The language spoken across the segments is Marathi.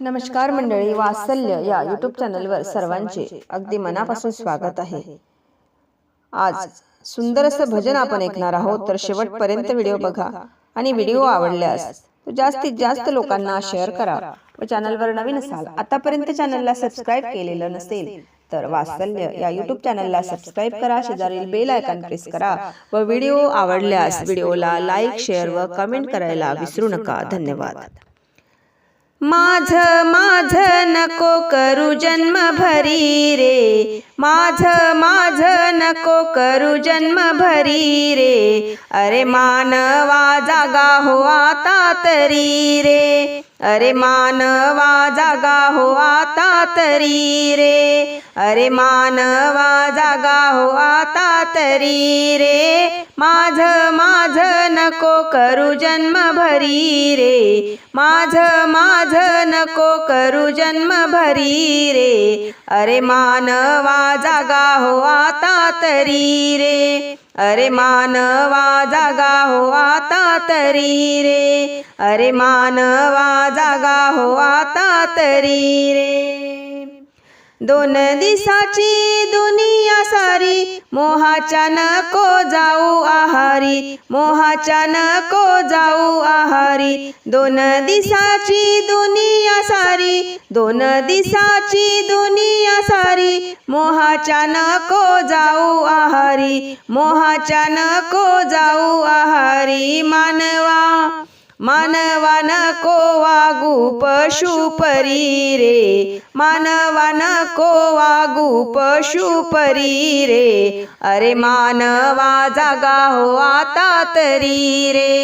नमस्कार मंडळी वात्सल्य या यूट्यूब चॅनलवर सर्वांचे अगदी मनापासून स्वागत आहे. आज सुंदर असं भजन आपण ऐकणार आहोत तर शेवटपर्यंत व्हिडिओ बघा आणि व्हिडिओ आवडल्यास तो जास्तीत जास्त लोकांना शेअर करा व चॅनलवर नवीन असाल आतापर्यंत चॅनलला सबस्क्राईब केलेलं नसेल तर वात्सल्य या यूट्यूब चॅनलला सबस्क्राईब करा शेजारील बेल आयकॉन प्रेस करा व व्हिडिओ आवडल्यास व्हिडिओला लाईक शेअर व कमेंट करायला विसरू नका. धन्यवाद. माझ माझ नको करू जन्म भरी रे. माझ माझ नको करू जन्म भरी रे. अरे मानवा जागा हो आता तरी रे. अरे मानवा जागा हो आता तरी रे. अरे मानवा जागा हो आता तरी रे. माझ माझ नको करू जन्म भरी रे. माझ माझ नको करू जन्म भरी रे. अरे मानवा जागा हो आता तरी रे. अरे मानवा जागा हो आता तरी रे. अरे मानवा जागा हो आता तरी रे. दोन दिसाची दुनिया सारी मोहाच्या नको जाऊ आहारी मोहाच्या नको जाऊ आहारी. दोन दिसाची दुनिया सारी दोन दिसाची दुनिया सारी मोहाच्या नको जाऊ आहारी मोहाच्या नको जाऊ आहारी. मानवा मानवा नको वागू पशु परी रे मानवा नको वागू पशु परी रे अरे मानवा जागा हो आता तरी रे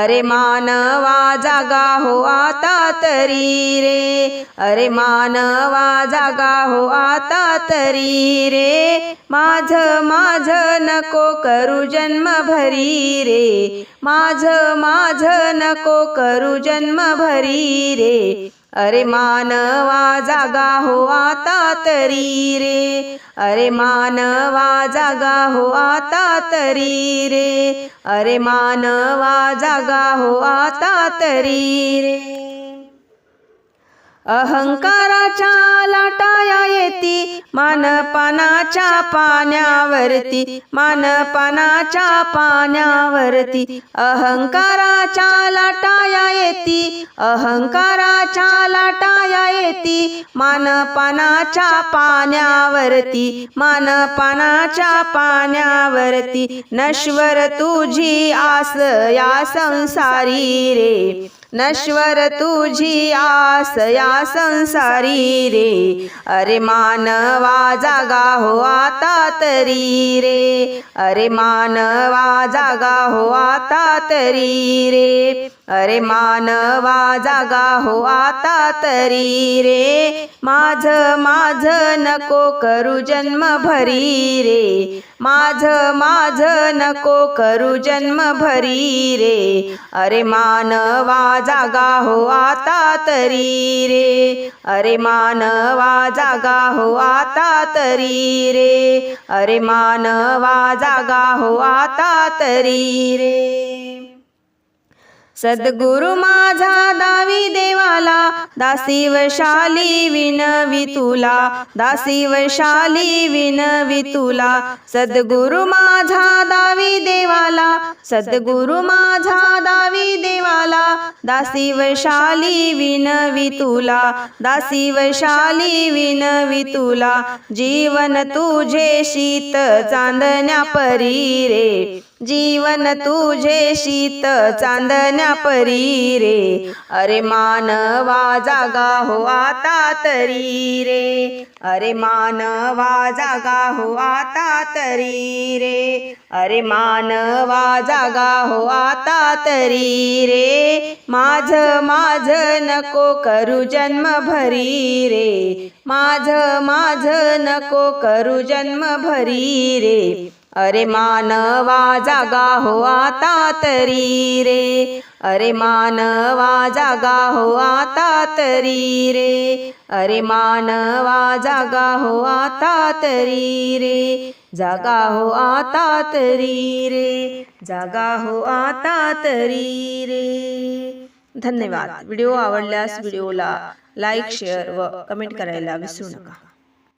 अरे मानवा जागा हो आता तरी रे अरे मानवा जागा हो आता तरी रे माझ माझ नको करू जन्म भरी रे माझ माझ नको करू जन्म भरी रे. अरे मानवा जागा हो आता तरी रे. अरे मानवा जागा हो आता तरी रे. अरे मानवा जागा हो आता तरी रे. अहंकाराच्या मानपानाच्या पाण्यावरती मानपानाच्या पाण्यावरती अहंकाराच्या लाटाया येती अहंकाराच्या लाटाया येती मानपानाच्या पाण्यावरती मानपानाच्या पाण्यावरती नश्वर तुझी आस या संसारी रे. नश्वर तुझी आस या संसारी रे. अरे मानवा जागा हो आता तरी रे. अरे मानवा जागा हो आता तरी रे. अरे मानवा जागा हो आता तरी रे. माझ माझ नको करू जन्म भरी रे. माझ माझ नको करू जन्म भरी रे. अरे मानवा जागा हो आता तरी रे. अरे मानवा जागा हो आता तरी रे. अरे मानवा जागा हो आता तरी रे. सद्गुरु माझा दावी देवाला दासी वशाली विनवी तुला दासी वशाली विनवी तुला. सद्गुरु माझा दावी देवाला सद्गुरु माझा दावी देवाला दासी वशाली विनवी तुला दासी वशाली विनवी तुला. जीवन तुझे शीत चांदण्या परी रे जीवन तुझे शीत चांदण्या परी रे. अरे मानवा जागा हो आता तरी रे. अरे मानवा जागा हो आता तरी रे. अरे मानवा जागा हो आता तरी रे. माझ माझ नको करू जन्म भरी रे. माझ माझ नको करू जन्म भरी रे. अरे मानवा जागा हो आता तरी रे. अरे मानवा जागा हो आता तरी रे. अरे मानवा जागा हो आता तरी रे. जागा हो आता तरी रे. जागा हो आता तरी रे. धन्यवाद. व्हिडिओ आवडल्यास व्हिडिओला लाईक शेअर व कमेंट करायला विसरू नका.